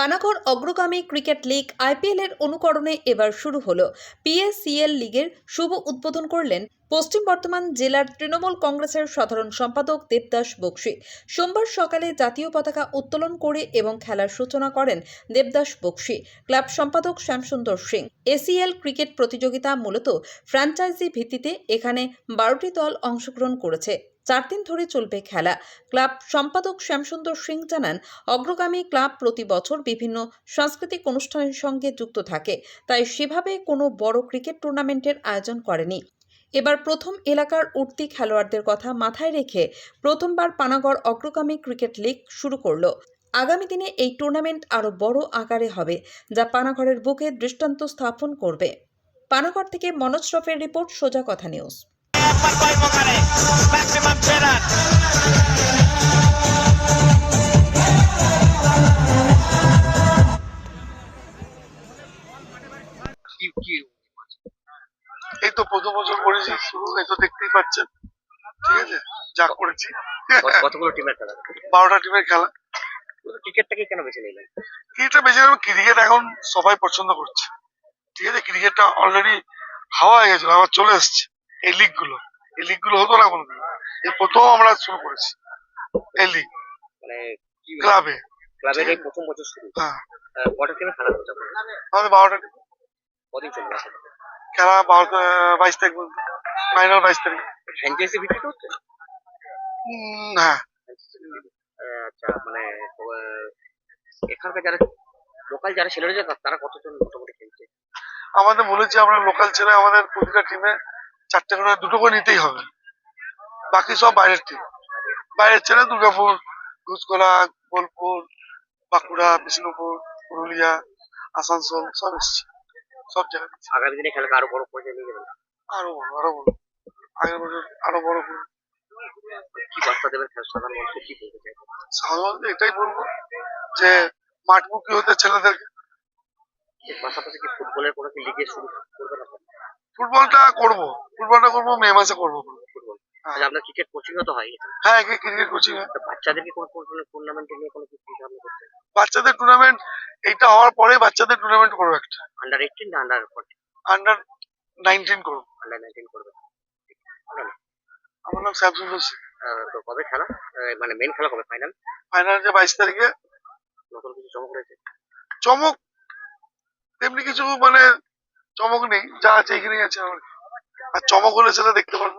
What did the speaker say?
পানাগড় অগ্রগামী cricket league IPL এর অনুকরণে এবার শুরু হলো। পিএসিএল লিগের শুভ উদ্বোধন করলেন পশ্চিম বর্ধমান জেলার তৃণমূল কংগ্রেসের সাধারণ সম্পাদক দেবদাস বক্সি সোমবার সকালে জাতীয় পতাকা উত্তোলন করে এবং খেলার সূচনা করেন দেবদাস বক্সি। ক্লাব সম্পাদক শ্যামসুন্দর সিং। এসিএল ক্রিকেট প্রতিযোগিতা মূলত ফ্র্যাঞ্চাইজি ভিত্তিতে এখানে বারোটি দল অংশগ্রহণ করেছে। চার দিন ধরে চলবে খেলা। ক্লাব সম্পাদক শ্যামসুন্দর সিং জানান, অগ্রগামী ক্লাব প্রতি বছর বিভিন্ন সাংস্কৃতিক অনুষ্ঠানের সঙ্গে যুক্ত থাকে, তাই সেভাবে কোনো বড় ক্রিকেট টুর্নামেন্টের আয়োজন করেনি। এবার প্রথম এলাকার উঠতি খেলোয়াড়দের কথা মাথায় রেখে প্রথমবার পানাগড় অগ্রগামী ক্রিকেট লিগ শুরু করল। আগামী দিনে এই টুর্নামেন্ট আরও বড় আকারে হবে, যা পানাগড়ের বুকে দৃষ্টান্ত স্থাপন করবে। পানাগড় থেকে মনোজ শ্রফের রিপোর্ট, সোজা কথা news poi invocare Maximum Gerard কি কি এই তো প্রথম বছর করেছি শুরু এই তো দেখতেই পাচ্ছেন। ঠিক আছে যা করেছি। কতগুলো টিমের খেলা? বারোটা টিমের খেলা। ক্রিকেটটাকে কেন বেছে নিলেন? ক্রিকেটটা বেশি ক্রিকেট এখন সবাই পছন্দ করছে। ঠিক আছে ক্রিকেটটা অলরেডি হাওয়া হয়ে গেছিল আবার চলে এসছে। এই লিগগুলো। এই লিগগুলো হতো না কোনোদিন। এই প্রথম আমরা শুরু করেছি। এই লিগ মানে ক্লাবে ক্লাবের এই প্রথম বছর শুরু। হ্যাঁ। কটা টিমে খেলা? আমাদের বারোটা টিম কদিন চলবে খেলা বারো বাইশ তারিখ ফাইনাল বাইশ তারিখ। ফ্র্যাঞ্চাইজি ভিত্তিতে হচ্ছে? হ্যাঁ আচ্ছা মানে এখানকার যারা লোকাল যারা ছেলেরা যে তারা কতজন মোটামুটি খেলছে? আমাদের বলেছি আমরা লোকাল ছেলে আমাদের প্রতিটা টিমে চারটে করে দুটো করে নিতেই হবে। বাকি সব বাইরের টিম বাইরের ছেলে দুর্গাপুর ঘুষকলা বোলপুর বাঁকুড়া বিষ্ণুপুর পুরুলিয়া আসানসোল সব এসছে। সব জায়গায় দিচ্ছে। আগামী দিনে খেলাকে আরও বড় পর্যায়ে নিয়ে যাবেন। আরও বড় আরও বড়। আগের বছর আরও বড় করুন কি বার্তা দেবেন সাধারণ মানুষকে কি বলতে চাইবেন সাধারণত এটাই বলব যে মাঠমুখী হতে ছেলেদেরকে। পাশাপাশি কি ফুটবলের কোনো কি লিগে শুরু করবেন? ফুটবলটা করব। ফুটবলটা করব মে মাসে করব। হ্যাঁ। আচ্ছা আপনার ক্রিকেট কোচিংও তো হয় হ্যাঁ ক্রিকেট কোচিং তো বাচ্চাদেরকে কোনো কোনো টুর্নামেন্টে নিয়ে কোনো কিছু ভাবনা করছেন? বাচ্চাদের টুর্নামেন্ট এইটা হওয়ার পরে বাচ্চাদের টুর্নামেন্ট করব একটা। আন্ডার এইটিন না আন্ডার ফোরটিন আন্ডার নাইনটিন করব। আন্ডার নাইনটিন করবেন। আপনারা? আমার নাম শ্যামসুন্দর সিং আহ, তো কবে খেলা? মানে মেন খেলা কবে? ফাইনাল ফাইনাল যে বাইশ তারিখে। নতুন কিছু চমক রয়েছে? চমক তেমনি কিছু মানে চমক নেই। যা আছে এখানেই আছে আমার। আর চমক হলে সেটা দেখতে পারব।